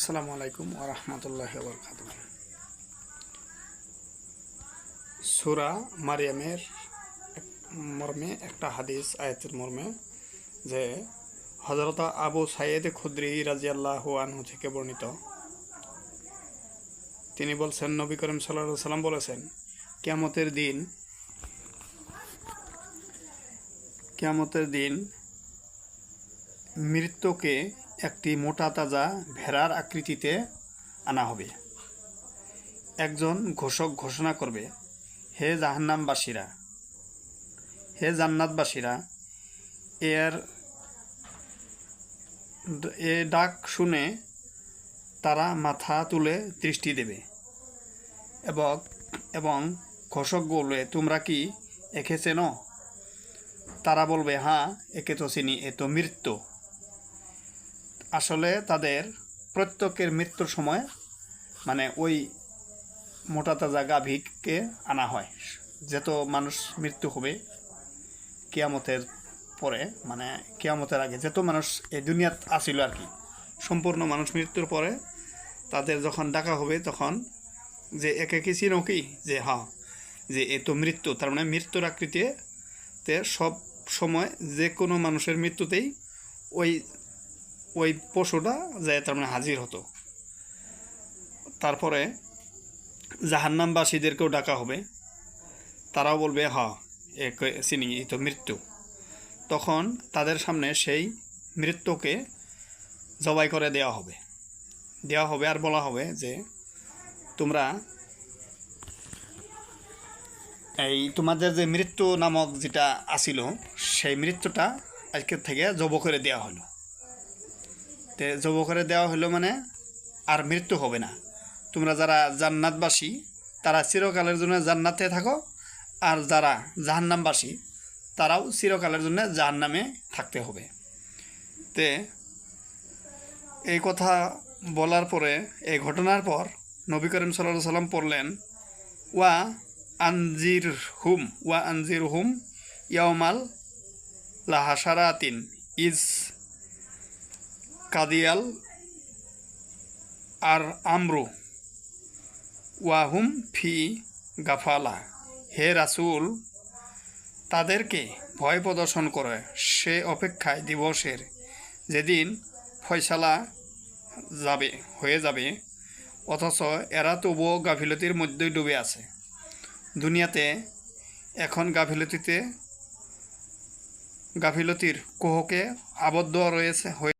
আসসালামু আলাইকুম ওয়া রাহমাতুল্লাহি ওয়া বারাকাতুহু। সূরা মারিয়ামের মর্মে, একটা হাদিস, আয়াতের মর্মে যে হযরত আবু সাইয়েদ খুদরি রাদিয়াল্লাহু আনহু থেকে বর্ণিত। তিনি বলছেন, নবী করিম সাল্লাল্লাহু আলাইহি সাল্লাম বলেছেন, কিয়ামতের দিন কিয়ামতের দিন মৃত্যুকে একটি মোটা তাজা ভেড়ার আকৃতিতে আনা হবে। একজন ঘোষক ঘোষণা করবে, হে জাহান্নামবাসীরা, হে জান্নাতবাসীরা, এর এ ডাক শুনে তারা মাথা তুলে দৃষ্টি দেবে এবং এবং ঘোষক বলবে, তোমরা কি একে চেনো তারা বলবে হ্যাঁ একে তো চিনি, এ তো মৃত্যু। আসলে তাদের প্রত্যেকের মৃত্যুর সময় মানে ওই মোটা তাজা গাভীকে আনা হয়। যত মানুষ মৃত্যু হবে কেয়ামতের পরে মানে কেয়ামতের আগে যত মানুষ এই দুনিয়াত আসিল আর কি, সম্পূর্ণ মানুষ মৃত্যুর পরে তাদের যখন ডাকা হবে তখন যে একে কি চিনো কি? যে হ্যাঁ যে এ তো মৃত্যু, তার মানে মৃত্যুর আকৃতিতে সব সময় যে কোনো মানুষের মৃত্যুতেই ওই ওই পশুটা যায় তার মানে হাজির হতো। তারপরে জাহান্নামবাসীদেরকেও ডাকা হবে। তারাও বলবে, হ, এ কে- চিনি তো মৃত্যু। তখন তাদের সামনে সেই মৃত্যুকে জবাই করে দেওয়া হবে। দেওয়া হবে আর বলা হবে যে, তোমরা এই তোমাদের যে মৃত্যু নামক যেটা আসিল, সেই মৃত্যুটা আজকের থেকে জব করে দেওয়া হলো। তে জব করে দেওয়া হলো মানে আর মৃত্যু হবে না। তোমরা যারা জান্নাতবাসী, তারা চিরকালের জন্য জান্নাতে থাকো। আর যারা জাহান্নামবাসী, তারাও চিরকালের জন্য জাহান্নামে থাকতে হবে। তে এই কথা বলার পরে, এই ঘটনার পর নবী করিম সাল্লাহ সাল্লাম পড়লেন, ওয়া আনজির হুম ওয়া আনজির হুম ইয়ামাল লাহাসারাতিন ইজ কাদিয়াল আর আমরু। ওয়াহুম ফি গাফালা। হে রাসূল, তাদেরকে ভয় প্রদর্শন করে। সে অপেক্ষায় দিবসের যেদিন ফয়সালা যাবে, হয়ে যাবে, অথচ এরা তবুও গাফিলতির মধ্যেই ডুবে আছে। দুনিয়াতে এখন গাফিলতিতে গাফিলতির কোহকে আবদ্ধ রয়েছে হয়ে